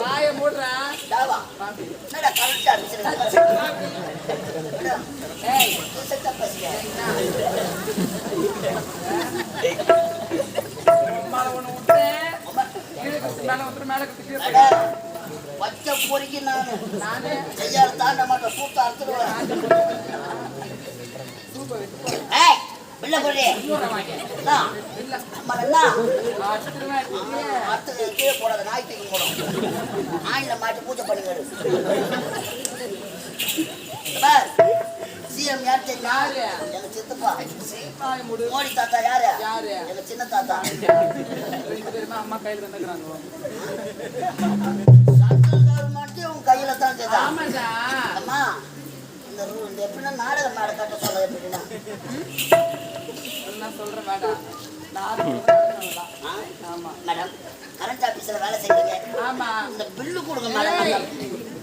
வாய மூடுறா. பச்சை பொறுக்கி நானு. நானே. செய்யாத தாண்ட மாட்டேன் சூத்தா அறுத்துடுவேன் பிள்ளை அடிச்சிருவேன் அடுத்தது கீழே போடாத நாய் தூக்கி போடும் நாயில மாட்டி பூஜை பண்ணுங்க சிஎம் யார் தெரியுமா? எங்க சித்தப்பா. மூடு தாத்தா யாரு? யாரு? எங்க சின்ன தாத்தா. அம்மா கையில உன் கையில தான் அம்மா இந்த எப்படின்னா நாடக மேட கட்ட சொல்ல எப்படின்னா? நான் சொல்றேன் வேடா நான் சொல்றேன் ஆ? ஆமா. மேடம் கரண்ட் வேலை செய்றீங்க. ஆமா. இந்த பில்லு கொடுங்க மேடம்.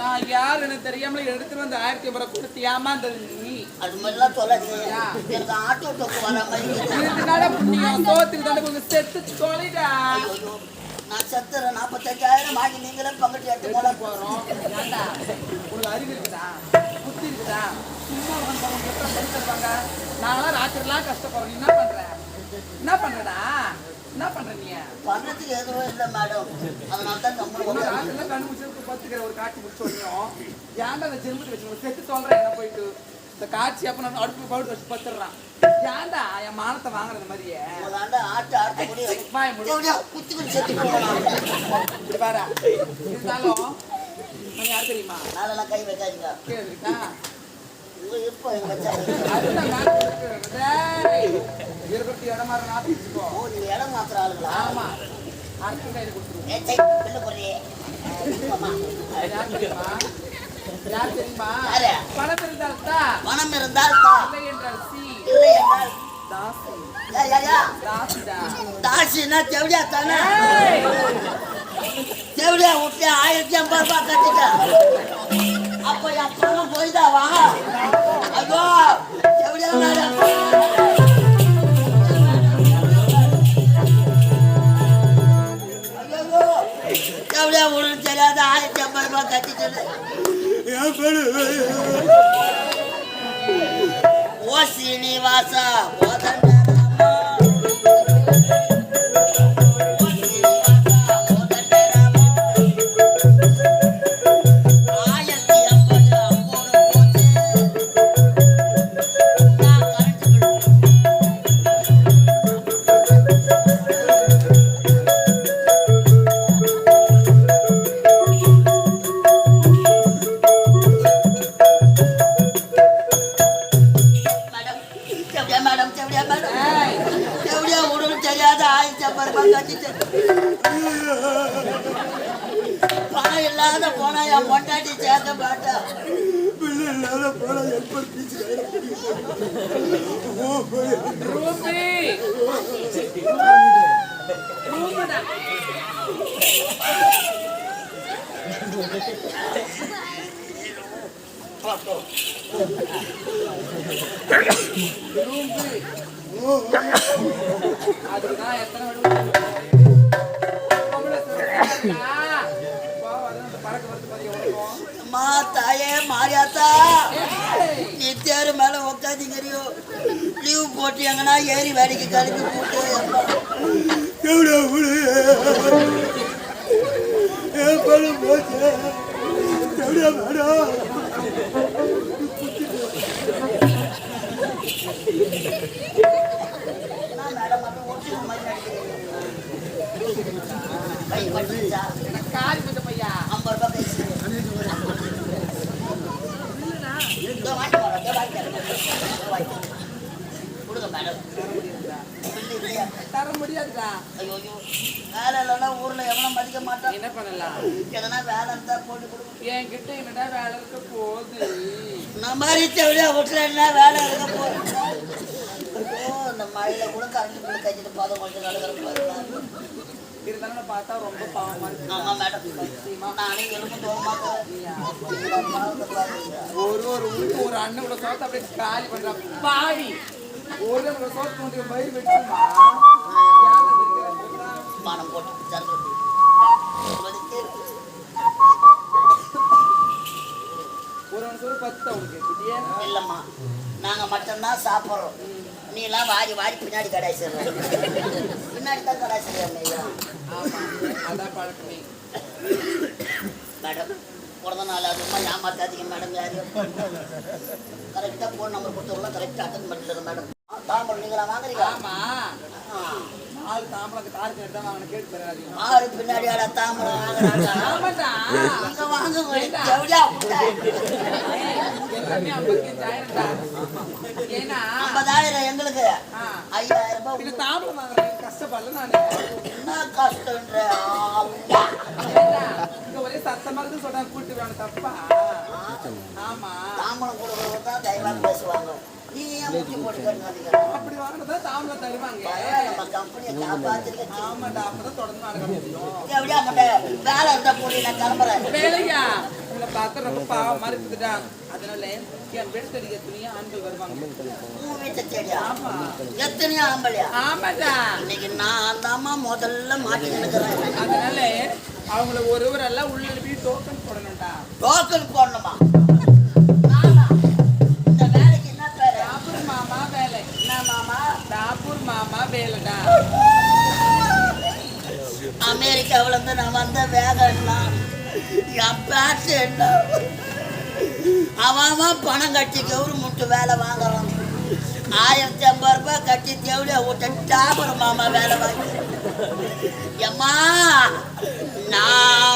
நான் யாருன்னு தெரியாமல எடுத்துட்டு வந்து ஆயிரத்தி ஐம்பது கொடுத்து ஏமாந்தது நீ? அது மாதிரிலாம் சொல்லாதீங்க எனக்கு ஆட்டோ டோக்கு வர மாதிரி இருக்குது. இதனால புண்ணியம் சோத்துக்கு தானே கொஞ்சம் செத்து தொலைடா. நான் செத்துறேன் நாற்பத்தஞ்சாயிரம் வாங்கி நீங்களே பங்கட்டு எடுத்து போல போறோம். ஏன்டா உனக்கு அறிவு இருக்குதா? புத்தி இருக்குதா சும்மா வந்தவங்க கிட்ட படிச்சிருப்பாங்க நாங்களாம் ராத்திரிலாம் கஷ்டப்படுறோம் என்ன பண்ற? என்ன பண்றடா? என்ன பண்ற நீ? பணத்துக்கு எதுவும் இல்லை மேடம் அதனால தான் கம்பெனி ராத்திரிலாம் கண்ணு முடிச்சு பத்துக்கிற ஒரு காட்சி முடிச்சு வரையும் ஏன்டா அந்த ஜென்மத்தை வச்சு செத்து சொல்றேன் என்ன போயிட்டு? இந்த காட்சி அப்ப நான் அடுப்பு பவுடர் வச்சு பத்துறான் ஏன்டா என் மானத்தை வாங்குறது மாதிரியே? ஆட்டு ஆட்ட முடியும் வாய் மூடு. எப்படியோ குத்தி குத்தி செத்து போகலாம் இருந்தாலும் நான் யார் தெரியுமா? நாளெல்லாம் கை வைக்காதீங்க. கேள்விக்கா உங்க இப்போ எங்க இடமா இருந்தா ஆத்திச்சுக்கோ. ஓ நீங்க இடம் மாத்திர ஆளுங்களா? ஆமா. அடுத்த கையில கொடுத்துருவோம். யார் தெரியுமா? பணம் இருந்தால் தான் பணம் இருந்தால் தா. இல்லை என்றால் சி. இல்லை என்றால் தாசி. யா, யா, யா. தாசிடா. தாசினா செவடியா தானே செவடியா விட்டு ஆயிரத்தி ஐம்பது ரூபாய் கட்டிட்டேன் அப்ப போய்தாவா ஐயோ செவடியா மேடம் ஐயோ செவடியா விடுன்னு தெரியாத ஆயிரத்தி ஐம்பது ரூபாய் கட்டிட்டேன் ஓ சீனிவாசா ஓ ரூபி ரூபுடா. ரூபி. எத்தனை வந்து தாயே மாரியாத்தா உட்காந்துங்கறியோ லீவ் போட்டு எங்கன்னா ஏறி வேலைக்கு கழிப்பு போட்டு எவ்வளோ என் பணம் போச்சு. எவ்வளோ காரி பையா ஐம்பது ரூபாய். தர முடியாதுடா. ஐயோ வேலை இல்லைன்னா ஊர்ல எவனும் மதிக்க மாட்டான். என்ன பண்ணலாம்? எதனா வேலை இருந்தா போட்டு என்கிட்ட என்னடா வேலை இருக்க போகுது? மாதிரி தேவையா வீட்டுல என்ன வேலை இருக்க போகுது? இந்த மழையில கூட கரண்ட் பில்லு கட்டிட்டு பாதம் கொஞ்சம் நடக்கிற இருந்தாலும் நான் பார்த்தா ரொம்ப பாவமா இருக்கு. ஆமா மேடம் நானே எலும்பு தோண மாட்டேன் ஒரு ஒரு ஊருக்கு ஒரு அண்ணன் கூட சோத்த அப்படியே காலி பண்ற. பாவி ஒரு நம்ம சோத்து கொண்டு பயிர் வெட்டுமா? போட்டு ஒரு சோறு பத்து அவனுக்கு. இல்லைம்மா நாங்கள் மட்டும்தான் சாப்பிட்றோம். வாரி வாரி பின்னாடி கடை செய்யணும் பின்னாடி தான் கடாய் செய்யணும் ஐயா அதான் பழக்கமே. மேடம் பிறந்த நாள் அதுமா ஏமாத்தாதீங்க மேடம் யாரையும் கரெக்டாக ஃபோன் நம்பர் கொடுத்தவங்களாம் கரெக்டாக அட்டன் பண்ணிடுங்க மேடம் தாம்பரம் நீங்களா வாங்குறீங்க ஆமா. நாலு தாம்பளம் தாருக்கு எடுத்தா வாங்கின கேட்டு தராதீங்க மாறு பின்னாடி ஆட தாம்பரம் வாங்குறாங்க. எல்லாமே ஐம்பத்தஞ்சாயிரம்டா ஏன்னா ஐம்பதாயிரம் எங்களுக்கு. ஐயாயிரம் ரூபாய் பின்ன தாம்பளம் வாங்குறேன் கஷ்டப்படல நானு. என்ன கஷ்டன்ற ஆமா. ஏண்டா, இங்க ஒரே வேணும் தப்பா? ஆமா. தாம்பரம் கொடுக்குறவங்க தான் தைரியமா பேசுவாங்க நீ ஏன் முட்டி போட்டு கட்டுறீங்க அப்படி வாங்கினதா தாம்பளம் தருவாங்க. நம்ம கம்பெனியை காப்பாத்திருக்க ஆமாடா அப்பதான் தொடர்ந்து நடக்க முடியும். எப்படியா மட்டும் வேலை இருந்தா போடி நான் கிளம்புறேன் வேலையா? உங்களை பார்க்க ரொம்ப பாவமா இருக்குதுடா. அதனால என் வீட்டு தெரிய துணியா ஆண்கள் வருவாங்க. உன் வீட்டை ஆமா. எத்தனையோ ஆம்பளையா ஆமாடா இன்னைக்கு நான் தாம்மா முதல்ல மாட்டி நினைக்கிறேன் அதனால அவங்கள ஒருவரெல்லாம் உள்ள எழுப்பி டோக்கன் டோக்கன் போடணுமா? என்ன என்ன அமெரிக்காவுல இருந்து நான் வந்த வேகம்னா என் பேச்சு என்ன? அவன் பணம் கட்டி கவர்மெண்ட் வேலை வாங்குறான். ஆயிரத்தி ஐம்பது ரூபாய் கட்டி தேவடியா விட்ட டாபர் மாமா வேலை வாங்கி. எம்மா நான்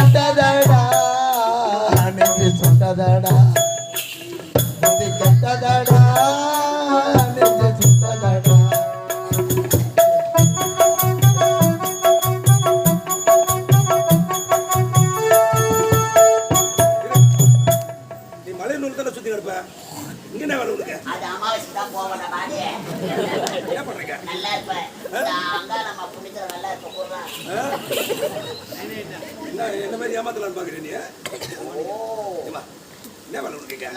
கெட்டதடா. நெஞ்சு சொட்டதடா புத்தி கெட்டதடா. என்ன என்ன மாதிரி ஏமாத்தலாம்னு பாக்குறேன் நீ என்ன வேலை உனக்கு இங்க?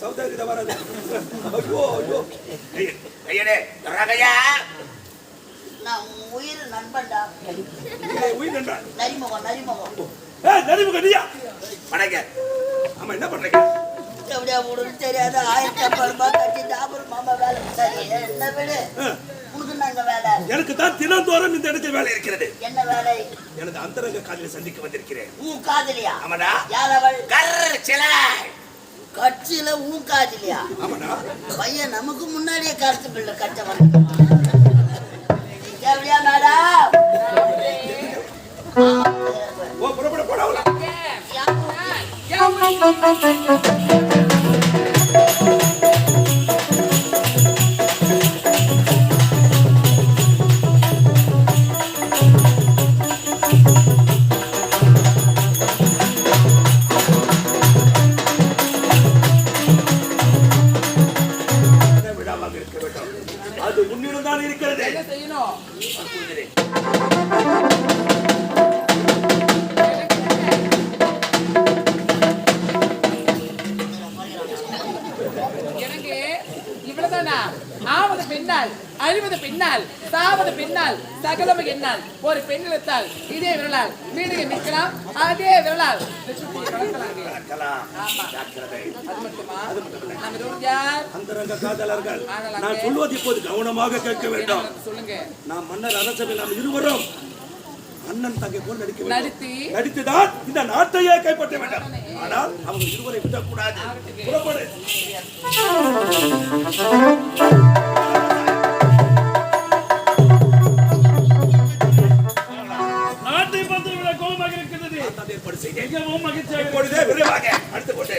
சவுதா கிட்ட வராது ஐயோ ஐயோ ஐயனே உயிர் நண்பன்டா உயிர் நன்றா நரிமுகம் நரிமுகம் ஏய் நீயா ஆமா என்ன பண்றீங்க எப்படியா விடுன்னு தெரியாத ஆயிரத்தி ஐம்பது ரூபாய் கட்டி டாபர் மாமா வேலை சரி என்ன விடு ஆ, உனக்கு நாங்க எனக்கு தான் தினந்தோறும் இந்த இடத்தில் வேலை இருக்கிறது. என்ன வேலை? எனது அந்தரங்க காதலை சந்திக்க வந்திருக்கிறேன். உன் காதலியா? ஆமாடா. யார் அவள் கர் சிலை. கட்சியில உன் காதலியா? ஆமாடா. பையன் நமக்கு முன்னாடியே கருத்து பிள்ளை கட்ட வந்து எப்படியா மேடம். ஓ புறப்பட போடா பின்னால் அழிவது பின்னால் சாவது பின்னால் சகலம என்னால். ஒரு பெண் இழுத்தால் இதே விரலால் வீடு நிற்கலாம் அதே விரலால். நான் சொல்வது இப்போது கவனமாக கேட்க வேண்டும். நாம் மன்னர் அரசவை நாம் இருவரும் அண்ணன் தங்கை போல் நடிக்க வேண்டும். நடித்து. நடித்துதான் இந்த நாட்டையே கைப்பற்ற வேண்டும். ஆனால் அவங்க இருவரை விடக்கூடாது. புறப்படு. நாட்டை பார்த்து விட கோபமாக இருக்கிறது. மிகவும் மகிழ்ச்சியாக இப்பொழுதே விரைவாக அடுத்து கொண்டு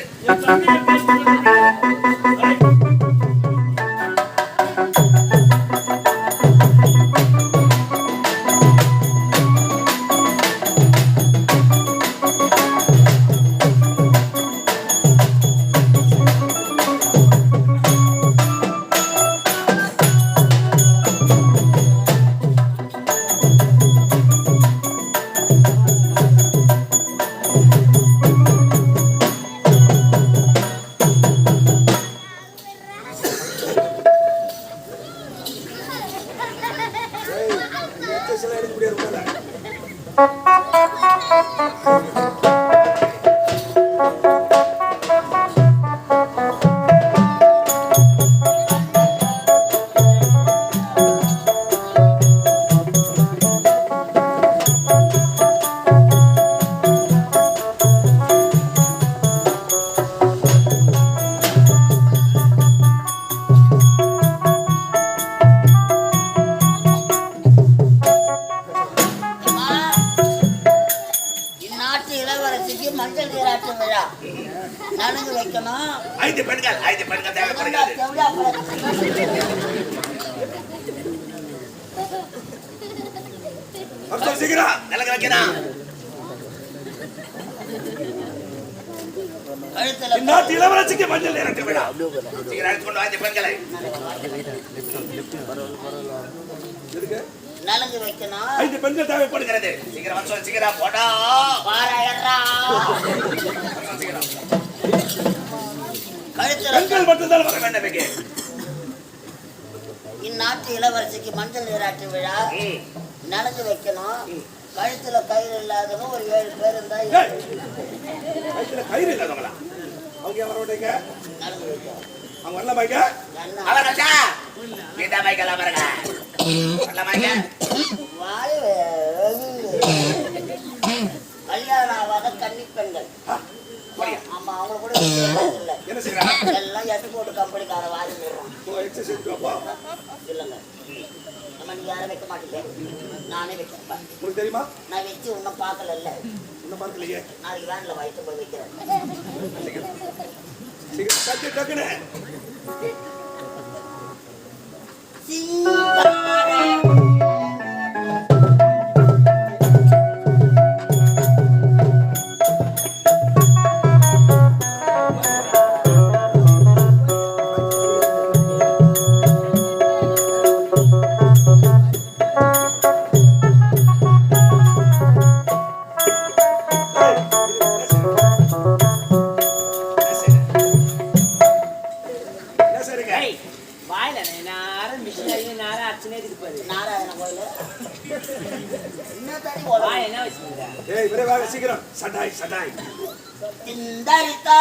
இளவரசிக்கு மஞ்சள் நீராட்டு விழா. நலுங்கு வைக்கணும். ஐந்து பெண்கள் ஐந்து பெண்கள் தேவைப்படுகிறது சீக்கிரம் நிலங்க இளவரசிக்கு மஞ்சள் நேரட்டு விழா. சீக்கிரம் அழைத்து கொண்டு வா இந்த பெண்களை? நலுங்கு வைக்கணும். ஐந்து பெண்கள் தேவைப்படுகிறது. சீக்கிரம் சொல்லு, சீக்கிரம் போடா. பாராயறா. கழுத்துல பெண்கள் மட்டும்தான் வர வேண்டும் இங்கே. இந்நாட்டு இளவரசிக்கு மஞ்சள் நீராட்டு விழா. நலுங்கு வைக்கணும். கழுத்துல கயிறு இல்லாதவங்க ஒரு ஏழு பேர் இருந்தா வயித்துல கயிறு இல்லாதவங்களா? அவங்க வர வைக்கணும். அவங்க வரல நல்லா அவரா கீதா பாய்க்கலாம் பாருங்க. கல்யாணம் ஆகாத கன்னி பெண்கள் ஆமா அவங்க கூட என்ன செய்யறாங்க? எல்லாம் எட்டு போட்டு கம்பெனிக்கார வாரி இல்லைங்க நம்ம நீ யாரும் வைக்க மாட்டீங்க நானே வைக்கிறேன் உங்களுக்கு தெரியுமா நான் வச்சு இன்னும் பார்க்கல இன்னும் பார்க்கலையே நாளைக்கு வேன்ல வயிற்று போய் வைக்கிறேன் சீக்கிரம் டக்குன்னு அர்ச்சனை இருக்கு பாரு. நாராயண கோயில் என்ன ஏய் சீக்கிரம். சட்டாய் சட்டாய் திண்டரித்தா